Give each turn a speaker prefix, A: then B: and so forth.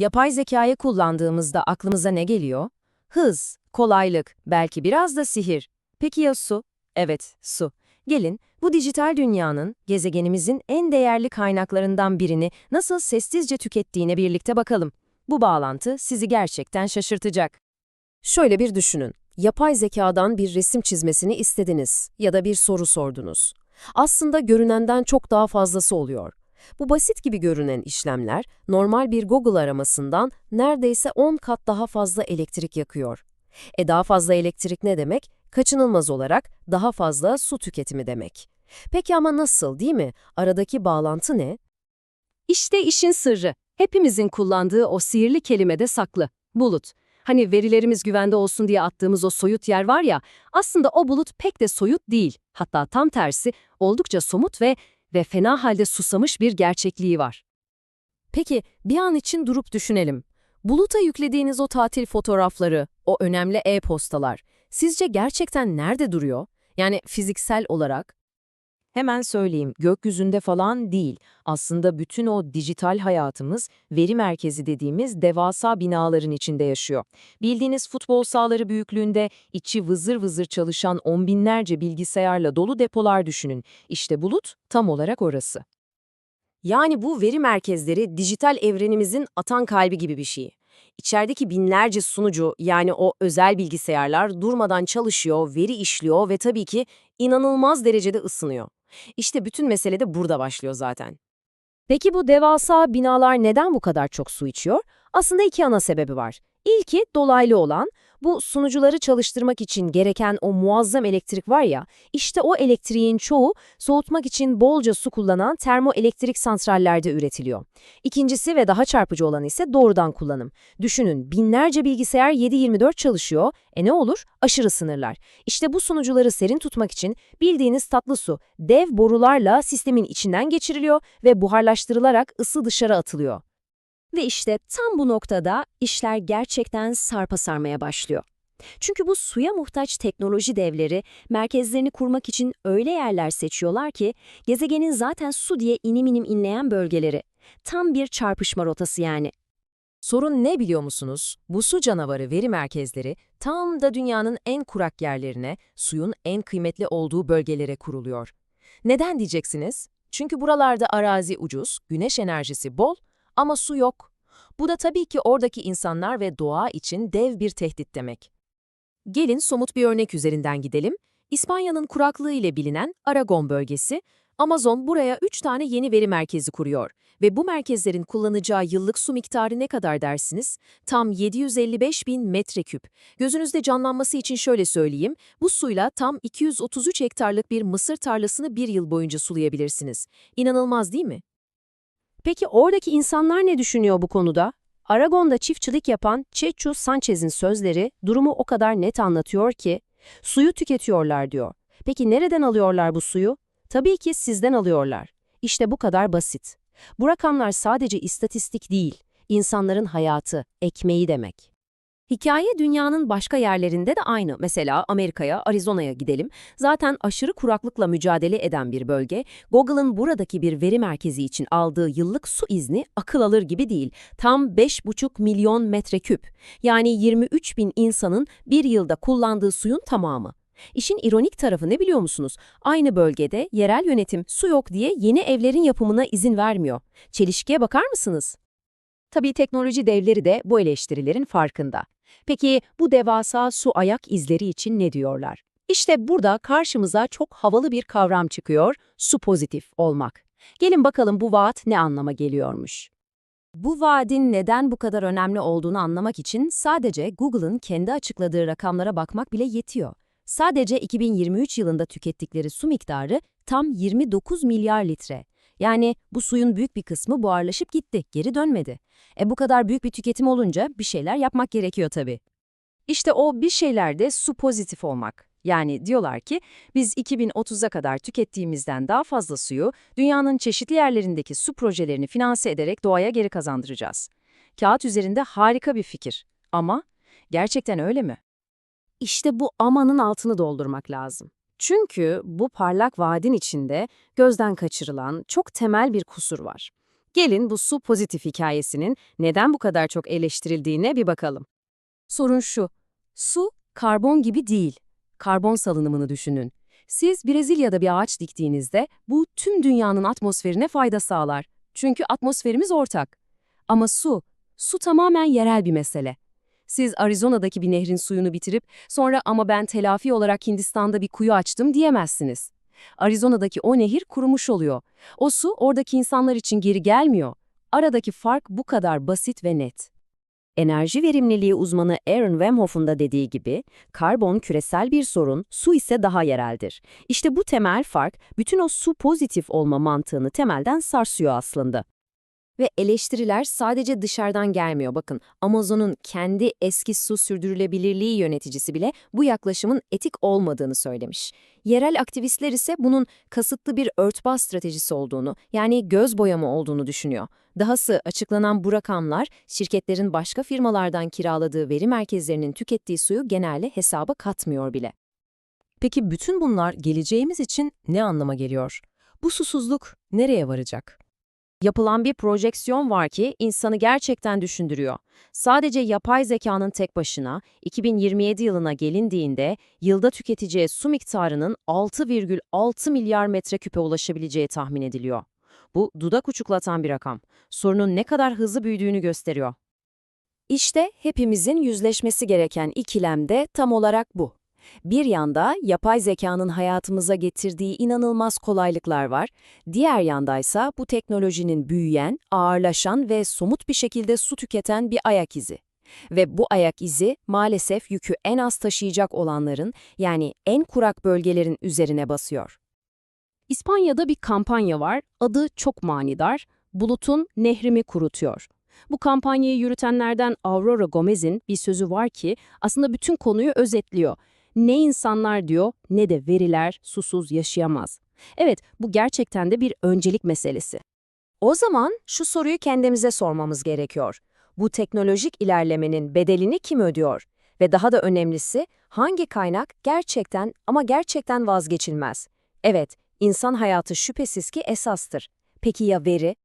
A: Yapay zekayı kullandığımızda aklımıza ne geliyor? Hız, kolaylık, belki biraz da sihir. Peki ya su? Evet, su. Gelin, bu dijital dünyanın, gezegenimizin en değerli kaynaklarından birini nasıl sessizce tükettiğine birlikte bakalım. Bu bağlantı sizi gerçekten şaşırtacak. Şöyle bir düşünün. Yapay zekadan bir resim çizmesini istediniz ya da bir soru sordunuz. Aslında görünenden çok daha fazlası oluyor. Bu basit gibi görünen işlemler, normal bir Google aramasından neredeyse 10 kat daha fazla elektrik yakıyor. E daha fazla elektrik ne demek? Kaçınılmaz olarak daha fazla su tüketimi demek. Peki ama nasıl değil mi? Aradaki bağlantı ne?
B: İşte işin sırrı. Hepimizin kullandığı o sihirli kelimede saklı. Bulut. Hani verilerimiz güvende olsun diye attığımız o soyut yer var ya, aslında o bulut pek de soyut değil. Hatta tam tersi, oldukça somut ve ve fena halde susamış bir gerçekliği var.
A: Peki bir an için durup düşünelim. Buluta yüklediğiniz o tatil fotoğrafları, o önemli e-postalar, sizce gerçekten nerede duruyor? Yani fiziksel olarak? Hemen söyleyeyim, gökyüzünde falan değil. Aslında bütün o dijital hayatımız, veri merkezi dediğimiz devasa binaların içinde yaşıyor. Bildiğiniz futbol sahaları büyüklüğünde, içi vızır vızır çalışan on binlerce bilgisayarla dolu depolar düşünün. İşte bulut tam olarak orası. Yani bu veri merkezleri dijital evrenimizin atan kalbi gibi bir şey. İçerideki binlerce sunucu yani o özel bilgisayarlar durmadan çalışıyor, veri işliyor ve tabii ki inanılmaz derecede ısınıyor. İşte bütün mesele de burada başlıyor zaten. Peki bu devasa binalar neden bu kadar çok su içiyor? Aslında iki ana sebebi var. İlki dolaylı olan, bu sunucuları çalıştırmak için gereken o muazzam elektrik var ya, işte o elektriğin çoğu soğutmak için bolca su kullanan termoelektrik santrallerde üretiliyor. İkincisi ve daha çarpıcı olan ise doğrudan kullanım. Düşünün binlerce bilgisayar 7-24 çalışıyor, e ne olur? Aşırı sınırlar. İşte bu sunucuları serin tutmak için bildiğiniz tatlı su, dev borularla sistemin içinden geçiriliyor ve buharlaştırılarak ısı dışarı atılıyor.
B: Ve işte tam bu noktada işler gerçekten sarpa sarmaya başlıyor. Çünkü bu suya muhtaç teknoloji devleri merkezlerini kurmak için öyle yerler seçiyorlar ki gezegenin zaten su diye inim inim inleyen bölgeleri. Tam bir çarpışma rotası yani.
A: Sorun ne biliyor musunuz? Bu su canavarı veri merkezleri tam da dünyanın en kurak yerlerine, suyun en kıymetli olduğu bölgelere kuruluyor. Neden diyeceksiniz? Çünkü buralarda arazi ucuz, güneş enerjisi bol ama su yok. Bu da tabii ki oradaki insanlar ve doğa için dev bir tehdit demek. Gelin somut bir örnek üzerinden gidelim. İspanya'nın kuraklığı ile bilinen Aragon bölgesi, Amazon buraya 3 tane yeni veri merkezi kuruyor ve bu merkezlerin kullanacağı yıllık su miktarı ne kadar dersiniz? Tam 755 bin metreküp. Gözünüzde canlanması için şöyle söyleyeyim, bu suyla tam 233 hektarlık bir mısır tarlasını bir yıl boyunca sulayabilirsiniz. İnanılmaz değil mi?
B: Peki oradaki insanlar ne düşünüyor bu konuda? Aragon'da çiftçilik yapan Chechu Sanchez'in sözleri durumu o kadar net anlatıyor ki, suyu tüketiyorlar diyor. Peki nereden alıyorlar bu suyu? Tabii ki sizden alıyorlar. İşte bu kadar basit. Bu rakamlar sadece istatistik değil, insanların hayatı, ekmeği demek. Hikaye dünyanın başka yerlerinde de aynı. Mesela Amerika'ya, Arizona'ya gidelim. Zaten aşırı kuraklıkla mücadele eden bir bölge. Google'ın buradaki bir veri merkezi için aldığı yıllık su izni akıl alır gibi değil. Tam 5,5 milyon metreküp. Yani 23 bin insanın bir yılda kullandığı suyun tamamı. İşin ironik tarafı ne biliyor musunuz? Aynı bölgede yerel yönetim su yok diye yeni evlerin yapımına izin vermiyor. Çelişkiye bakar mısınız? Tabii teknoloji devleri de bu eleştirilerin farkında. Peki bu devasa su ayak izleri için ne diyorlar? İşte burada karşımıza çok havalı bir kavram çıkıyor, su pozitif olmak. Gelin bakalım bu vaat ne anlama geliyormuş. Bu vaadin neden bu kadar önemli olduğunu anlamak için sadece Google'ın kendi açıkladığı rakamlara bakmak bile yetiyor. Sadece 2023 yılında tükettikleri su miktarı tam 29 milyar litre. Yani bu suyun büyük bir kısmı buharlaşıp gitti, geri dönmedi. E bu kadar büyük bir tüketim olunca bir şeyler yapmak gerekiyor tabii. İşte o bir şeylerde su pozitif olmak. Yani diyorlar ki biz 2030'a kadar tükettiğimizden daha fazla suyu dünyanın çeşitli yerlerindeki su projelerini finanse ederek doğaya geri kazandıracağız. Kağıt üzerinde harika bir fikir. Ama gerçekten öyle mi? İşte bu amanın altını doldurmak lazım. Çünkü bu parlak vaadin içinde gözden kaçırılan çok temel bir kusur var. Gelin bu su pozitif hikayesinin neden bu kadar çok eleştirildiğine bir bakalım.
A: Sorun şu, su karbon gibi değil. Karbon salınımını düşünün. Siz Brezilya'da bir ağaç diktiğinizde bu tüm dünyanın atmosferine fayda sağlar. Çünkü atmosferimiz ortak. Ama su, su tamamen yerel bir mesele. Siz Arizona'daki bir nehrin suyunu bitirip sonra ama ben telafi olarak Hindistan'da bir kuyu açtım diyemezsiniz. Arizona'daki o nehir kurumuş oluyor. O su oradaki insanlar için geri gelmiyor. Aradaki fark bu kadar basit ve net.
B: Enerji verimliliği uzmanı Aaron Wemhoff'un da dediği gibi, karbon küresel bir sorun, su ise daha yereldir. İşte bu temel fark, bütün o su pozitif olma mantığını temelden sarsıyor aslında.
A: Ve eleştiriler sadece dışarıdan gelmiyor. Bakın Amazon'un kendi eski su sürdürülebilirliği yöneticisi bile bu yaklaşımın etik olmadığını söylemiş. Yerel aktivistler ise bunun kasıtlı bir örtbas stratejisi olduğunu, yani göz boyama olduğunu düşünüyor. Dahası açıklanan bu rakamlar şirketlerin başka firmalardan kiraladığı veri merkezlerinin tükettiği suyu genelde hesaba katmıyor bile.
C: Peki bütün bunlar geleceğimiz için ne anlama geliyor? Bu susuzluk nereye varacak?
A: Yapılan bir projeksiyon var ki insanı gerçekten düşündürüyor. Sadece yapay zekanın tek başına 2027 yılına gelindiğinde yılda tüketeceği su miktarının 6,6 milyar metreküpe ulaşabileceği tahmin ediliyor. Bu dudak uçuklatan bir rakam. Sorunun ne kadar hızlı büyüdüğünü gösteriyor. İşte hepimizin yüzleşmesi gereken ikilem de tam olarak bu. Bir yanda yapay zekanın hayatımıza getirdiği inanılmaz kolaylıklar var, diğer yandaysa bu teknolojinin büyüyen, ağırlaşan ve somut bir şekilde su tüketen bir ayak izi. Ve bu ayak izi maalesef yükü en az taşıyacak olanların yani en kurak bölgelerin üzerine basıyor.
B: İspanya'da bir kampanya var, adı çok manidar, Bulut'un Nehrimi Kurutuyor. Bu kampanyayı yürütenlerden Aurora Gomez'in bir sözü var ki aslında bütün konuyu özetliyor. Ne insanlar diyor ne de veriler susuz yaşayamaz. Evet bu gerçekten de bir öncelik meselesi.
A: O zaman şu soruyu kendimize sormamız gerekiyor. Bu teknolojik ilerlemenin bedelini kim ödüyor? Ve daha da önemlisi hangi kaynak gerçekten ama gerçekten vazgeçilmez? Evet, insan hayatı şüphesiz ki esastır. Peki ya veri?